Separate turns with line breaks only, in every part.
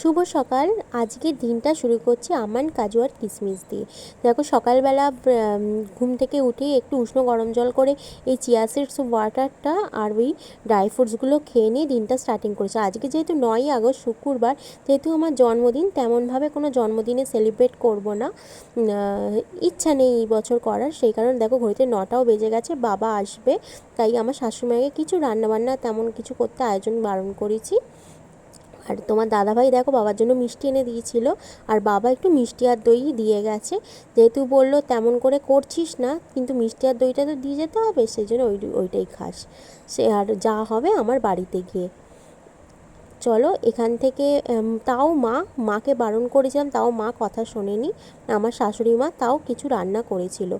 শুভ সকাল। আজকের দিনটা শুরু করছি আমান, কাজু আর কিশমিশ দিয়ে। দেখো সকালবেলা ঘুম থেকে উঠে একটু উষ্ণ গরম জল করে এই চিয়া সিডস, ওয়াটারটা আর ওই ড্রাই ফ্রুটসগুলো খেয়ে নিয়ে দিনটা স্টার্টিং করেছে। আজকে যেহেতু নয়ই আগস্ট, শুক্রবার, যেহেতু আমার জন্মদিন, তেমনভাবে কোনো জন্মদিনে সেলিব্রেট করব না। ইচ্ছা নেই এই বছর করার, সেই কারণে দেখো ঘড়িতে নটাও বেজে গেছে, বাবা আসবে, তাই আমার শাশুড়িমাকে কিছু রান্নাবান্না তেমন কিছু করতে আয়োজন বারণ করেছি। আর তোমার দাদাভাই দেখো বাবার জন্য মিষ্টি এনে দিয়েছিল, আর বাবা একটু মিষ্টি আর দই দিয়ে গেছে। যেহেতু বলল তেমন করে করছিস না, কিন্তু মিষ্টি আর দইটা তো দিয়ে যেতে হবে সেই জন্য ওই ওইটাই খাস। সে আর যা হবে আমার বাড়িতে গিয়ে। চলো এখান থেকে তাও মা, মাকে বারণ করেছিলাম, তাও মা কথা শোনেনি। আমার শাশুড়ি মা তাও কিছু রান্না করেছিল।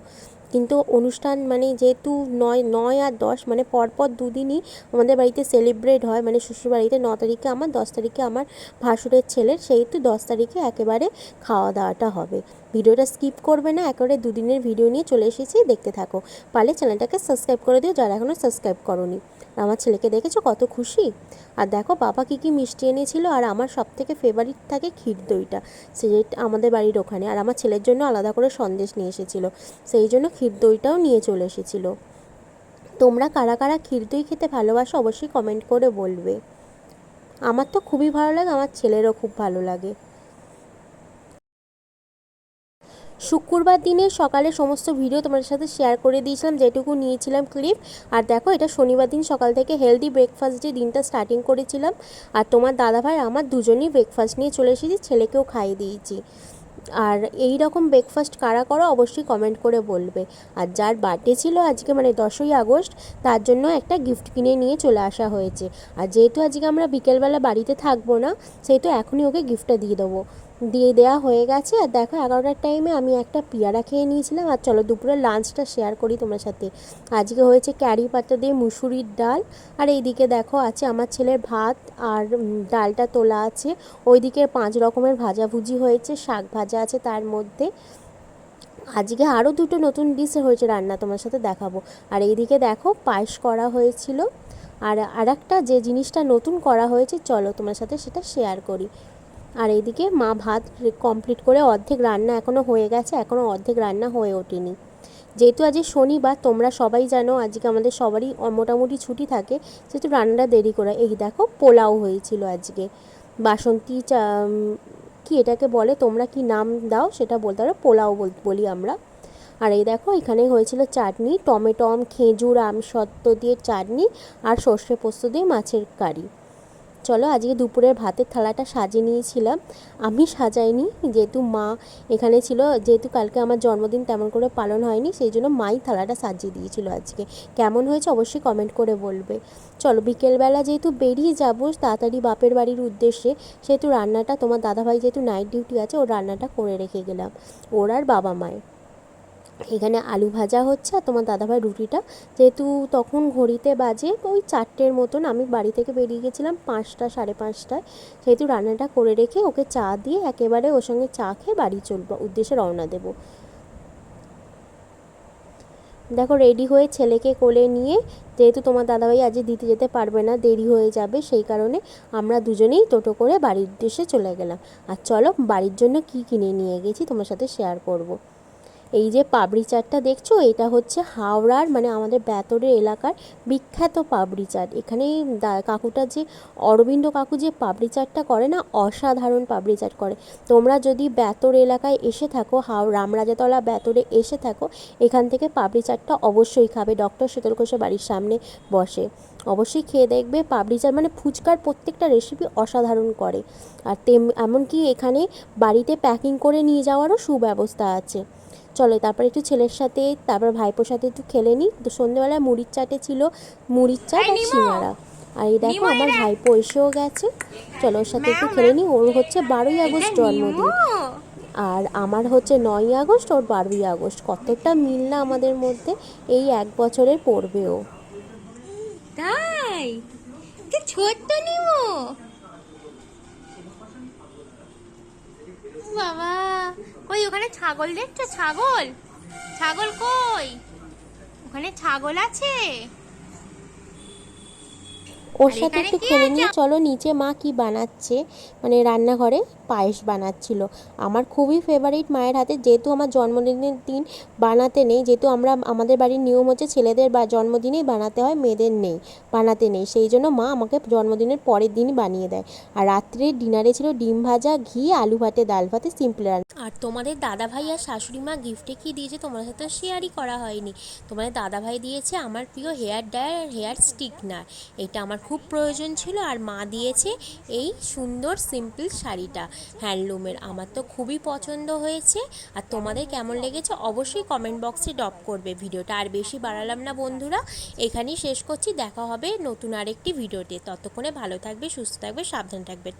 কিন্তু অনুষ্ঠান মানে যেহেতু নয় নয় আর দশ মানে পরপর দুদিনই আমাদের বাড়িতে সেলিব্রেট হয়। মানে শ্বশুরবাড়িতে ন তারিখে আমার, দশ তারিখে আমার ভাসুরের ছেলের সেহেতু দশ তারিখে একেবারে খাওয়া দাওয়াটা হবে। ভিডিওটা স্কিপ করবে না, একেবারে দুদিনের ভিডিও নিয়ে চলে এসেছি, দেখতে থাকো। পারলে চ্যানেলটাকে সাবস্ক্রাইব করে দিও, যারা এখনও সাবস্ক্রাইব করনি। আমার ছেলেকে দেখেছ, কত খুশি? আর দেখো, বাবা কী কী মিষ্টি এনেছিল, আর আমার সব থেকে ফেভারিট থাকে ক্ষীর দইটা। সেটা আমাদের বাড়ির ওখানে, আর আমার ছেলের জন্য আলাদা করে সন্দেশ নিয়ে এসেছিল। সেই জন্য ক্ষীর দইটাও নিয়ে চলে এসেছিল। তোমরা কারা কারা ক্ষীর দই খেতে ভালোবাসো, অবশ্যই কমেন্ট করে বলবে। আমার তো খুবই ভালো লাগে, আমার ছেলেরও খুব ভালো লাগে। শুক্রবার দিনে সকালে সমস্ত ভিডিও তোমাদের সাথে শেয়ার করে দিয়েছিলাম, যেটুকু নিয়েছিলাম ক্লিপ আর দেখো, এটা শনিবার দিন সকাল থেকে হেলদি ব্রেকফাস্ট দিয়ে দিনটা স্টার্টিং করেছিলাম। আর তোমার দাদাভাই, আমার দুজনেই ব্রেকফাস্ট নিয়ে চলে এসেছি, ছেলেকেও খাইয়ে দিয়েছি। আর এই রকম ব্রেকফাস্ট কারা করো, অবশ্যই কমেন্ট করে বলবে। আর যার বার্থডে ছিল আজকে মানে দশই আগস্ট, তার জন্য একটা গিফট কিনে নিয়ে চলে আসা হয়েছে। আর যেহেতু আজকে আমরা বিকেলবেলা বাড়িতে থাকব না, সেহেতু এখনই ওকে গিফটটা দিয়ে দেবো। দিয়ে দেওয়া হয়ে গেছে। আর দেখো এগারোটার টাইমে আমি একটা পেয়ারা খেয়ে নিয়েছিলাম। আর চলো দুপুরের লাঞ্চটা শেয়ার করি তোমার সাথে। আজকে হয়েছে ক্যারি পাতা দিয়ে মুসুরির ডাল। আর এইদিকে দেখো আছে আমার ছেলের ভাত আর ডালটা তোলা আছে। ওইদিকে পাঁচ রকমের ভাজাভুজি হয়েছে, শাক ভাজা আছে তার মধ্যে। আজকে আরও দুটো নতুন ডিশ হয়েছে রান্না তোমার সাথে দেখাবো। আর এইদিকে দেখো পায়েস করা হয়েছিল। আর আরেকটা যে জিনিসটা নতুন করা হয়েছে, চলো তোমার সাথে সেটা শেয়ার করি। আর এইদিকে মা ভাত কমপ্লিট করে অর্ধেক রান্না এখনও হয়ে গেছে এখনও অর্ধেক রান্না হয়ে ওঠেনি। যেহেতু আজ শনিবার, তোমরা সবাই জানো আজকে আমাদের সবারই মোটামুটি ছুটি থাকে, সেহেতু রান্নাটা দেরি করে। এই দেখো, পোলাও হয়েছিল আজকে। বাসন্তী চা কি এটাকে বলে? তোমরা কি নাম দাও, সেটা বলতে পারো। পোলাও বল- আমরা। আর এই দেখো, এখানে হয়েছিল চাটনি, টমেটো, আম, খেজুর, আম সত্ত্ব দিয়ে চাটনি আর সর্ষে পোস্ত দিয়ে মাছের কারি। চলো, আজকে দুপুরের ভাতের থালাটা সাজিয়ে নিয়েছিলাম। আমি সাজাইনি, যেহেতু মা এখানে ছিল, যেহেতু কালকে আমার জন্মদিন তেমন করে পালন হয়নি, সেই জন্য মাই থালাটা সাজিয়ে দিয়েছিল আজকে। কেমন হয়েছে অবশ্যই কমেন্ট করে বলবে। চলো, বিকেলবেলা যেহেতু বেরিয়ে যাব, তাড়াতাড়ি বাপের বাড়ির উদ্দেশ্যে, সেহেতু রান্নাটা তোমার দাদাভাই যেহেতু নাইট ডিউটি আছে, ওর রান্নাটা করে রেখে গেলাম, ওর আর বাবা মায়ের। এখানে আলু ভাজা হচ্ছে আর তোমার দাদাভাই রুটিটা। যেহেতু তখন ঘড়িতে বাজে ওই চারটের মতন আমি বাড়ি থেকে বেরিয়ে গেছিলাম পাঁচটা, সাড়ে পাঁচটায়। সেহেতু রান্নাটা করে রেখে ওকে চা দিয়ে একেবারে ওর সঙ্গে চা খেয়ে বাড়ি চলবো, উদ্দেশ্যে রওনা দেবো। দেখো রেডি হয়ে ছেলেকে কোলে নিয়ে, যেহেতু তোমার দাদাভাই আজ দিতে যেতে পারবে না, দেরি হয়ে যাবে, সেই কারণে আমরা দুজনেই টোটো করে বাড়ির উদ্দেশ্যে চলে গেলাম। আর চলো বাড়ির জন্য কি কিনে নিয়ে গেছি তোমার সাথে শেয়ার করব। এই যে পাবড়ি চাটটা দেখছ? এটা হচ্ছে হাওড়ার মানে আমাদের ব্যাতরের এলাকার বিখ্যাত পাবড়ি চাট। এখানে কাকুটা যে, অরবিন্দ কাকু যে পাবড়ি চাটটা করে না, অসাধারণ পাবড়ি চাট করে। তোমরা যদি ব্যাতর এলাকায় এসে থাকো, হাও, রামরাজাতলা ব্যাতরে এসে থাকো, এখান থেকে পাবড়ি চাটটা অবশ্যই খাবে। ডক্টর শীতল ঘোষের বাড়ির সামনে বসে। অবশ্যই খেয়ে দেখবে। চাট মানে ফুচকার প্রত্যেকটা রেসিপি অসাধারণ করে। আর তেম এমনকি এখানে বাড়িতে প্যাকিং করে নিয়ে যাওয়ারও সুব্যবস্থা আছে। চলো তারপর একটু ছেলের সাথে তারপর ভাইপোর সাথে একটু খেলে নিই। তো সন্ধ্যেবেলায় মুড়ির চাটে ছিল মুড়ির চাট আর সিঙ্গারা। আর এই দেখো আমার ভাইপো এসেও গেছে। চলো ওর সাথে একটু খেলে নিই। ওর হচ্ছে বারোই আগস্ট জন্মদিন। আর আমার হচ্ছে নয়ই আগস্ট ওর বারোই আগস্ট। কতটা মিল না আমাদের মধ্যে। এই এক বছরের পড়বেও।
তাই তো ছোট্ট নিমো। বাবা, কই ওখানে ছাগল দেখছ? ছাগল? ছাগল কই? ওখানে ছাগল আছে?
ওর সাথে একটু খেলে নিয়ে চলো নিচে মা কি বানাচ্ছে? মানে রান্নাঘরে পায়েস বানাচ্ছিল। আমার খুবই ফেভারিট মায়ের হাতে যেহেতু আমার জন্মদিনের দিন বানাতে নেই যেহেতু আমরা আমাদের বাড়ির নিয়ম হচ্ছে ছেলেদের বা জন্মদিনেই বানাতে হয় মেয়েদের নেই বানাতে নেই। সেই জন্য মা আমাকে জন্মদিনের পরের দিনই বানিয়ে দেয়। আর রাত্রে ডিনারে ছিল ডিম ভাজা ঘি আলু ভাতে ডাল ভাতে সিম্পল রান্না। আর তোমাদের দাদা ভাই আর শাশুড়ি মা গিফটে কি দিয়েছে তোমার সাথে শেয়ারই করা হয়নি। তোমাদের দাদা ভাই দিয়েছে আমার প্রিয় হেয়ার ড্রায়ার আর হেয়ার স্টিকনার এটা আমার খুব প্রয়োজন ছিল আর মা দিয়েছে এই সুন্দর সিম্পল শাড়িটা। হ্যান্ডলুমের আমার তো খুবই পছন্দ হয়েছে। আর তোমাদের কেমন লেগেছে অবশ্যই কমেন্ট বক্সে ড্রপ করবে ভিডিওটা। আর বেশি বাড়ালাম না বন্ধুরা। এখানেই শেষ করছি। দেখা হবে নতুন আরেকটি ভিডিওতে। ততক্ষণে ভালো থাকবে, সুস্থ থাকবে, সাবধান থাকবে।